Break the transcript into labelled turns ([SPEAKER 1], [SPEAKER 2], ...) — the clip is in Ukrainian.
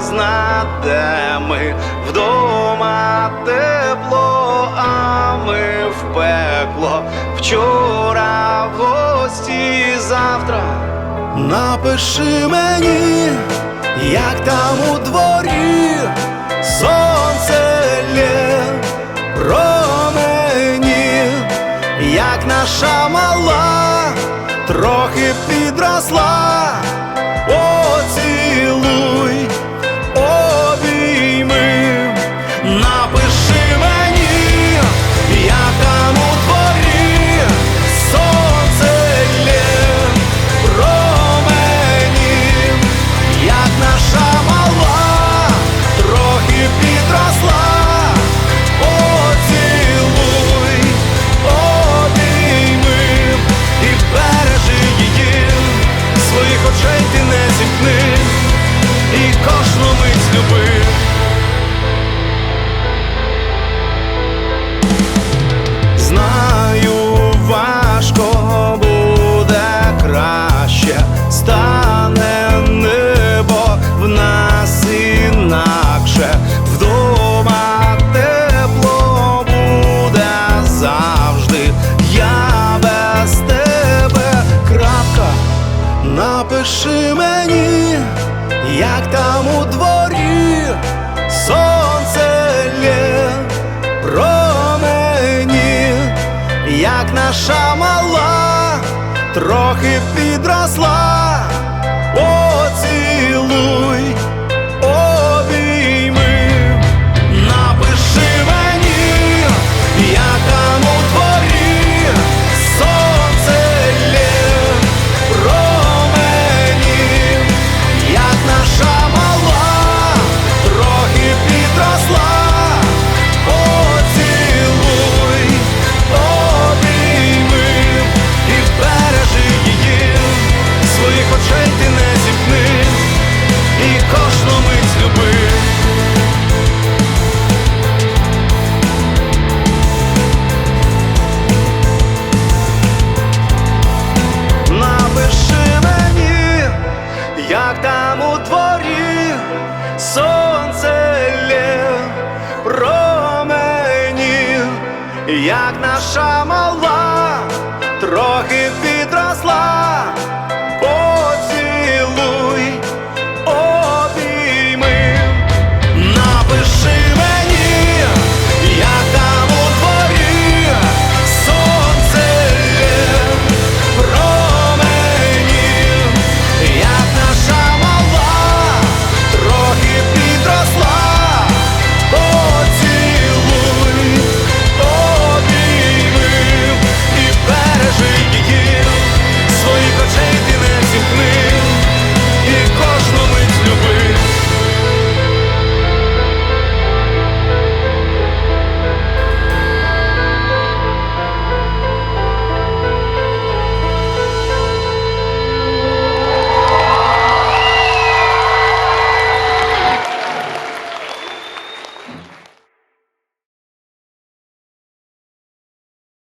[SPEAKER 1] знаде ми. Вдома тепло, а ми в пекло. Вчора в гості завтра. Напиши мені, як там у дворі сонце лє. Промені, як наша мала трохи підросла, зіткни, і кожну мить люби. Напиши мені, як там у дворі сонце лє. Промені, як наша мала трохи підросла, як наша мала